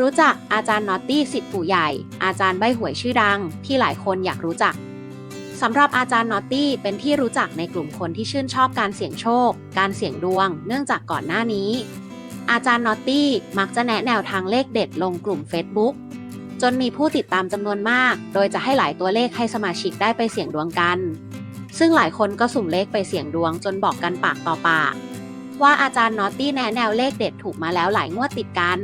รู้จักอาจารย์นอตตี้สิทธิ์ปู่ใหญ่ อาจารย์ใบหวยชื่อดัง ที่หลายคนอยากรู้จักสำหรับอาจารย์นอตตี้เป็นที่รู้จักในกลุ่มคนที่ชื่นชอบการเสี่ยงโชค การเสี่ยงดวง เนื่องจากก่อนหน้านี้ อาจารย์นอตตี้มักจะแนะแนวทางเลขเด็ดลงกลุ่ม Facebook จนมีผู้ติดตามจำนวนมาก โดยจะให้หลายตัวเลขให้สมาชิกได้ไปเสี่ยงดวงกัน ซึ่งหลายคนก็สุ่มเลขไปเสี่ยงดวงจนบอกกันปากต่อปาก ว่าอาจารย์นอตตี้แนะแนวเลขเด็ดถูกมาแล้วหลายงวดติดกัน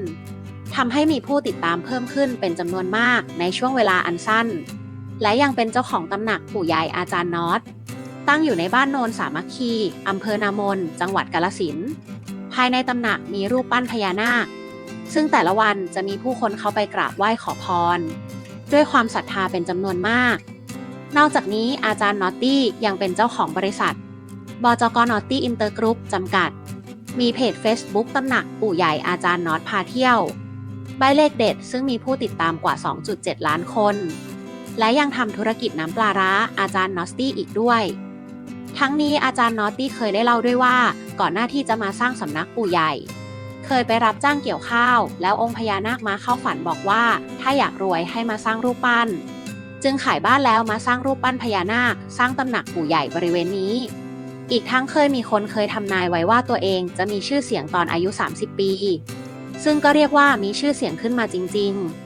ทำให้มีผู้ติดตามเพิ่มขึ้นเป็นจำนวนมากในช่วงเวลาอันสั้น และยังเป็นเจ้าของตำหนักปู่ใหญ่อาจารย์นอต ตั้งอยู่ในบ้านโนนสามัคคีอำเภอนามน จังหวัดกาลสินภายในตำหนักมีรูปปั้นพญานาค ซึ่งแต่ละวันจะมีผู้คนเข้าไปกราบไหว้ขอพร ด้วยความศรัทธาเป็นจำนวนมาก นอกจากนี้อาจารย์นอตตี้ยังเป็นเจ้าของบริษัท บจกนอตตี้อินเตอร์กรุ๊ปจำกัด มีเพจ Facebook ตำหนักปู่ใหญ่อาจารย์น็อตพาเที่ยว ใบเลขเด็ดซึ่งมีผู้ติดตามกว่า 2.7 ล้านคน และยังทำธุรกิจน้ำปลาร้าอาจารย์นอตตี้อีกด้วย ทั้งนี้อาจารย์นอตตี้เคยได้เล่าด้วยว่า ก่อนหน้าที่จะมาสร้างสำนักปู่ใหญ่ เคยไปรับจ้างเกี่ยวข้าว แล้วองค์พญานาคมาเข้าฝันบอกว่า ถ้าอยากรวยให้มาสร้างรูปปั้น จึงขายบ้านแล้วมาสร้างรูปปั้นพญานาค สร้างตำหนักปู่ใหญ่บริเวณนี้ อีกทั้งเคยมีคนเคยทำนายไว้ว่าตัวเองจะมีชื่อเสียงตอนอายุ 30 ปี ซึ่งก็เรียกว่ามีชื่อเสียงขึ้นมาจริง ๆ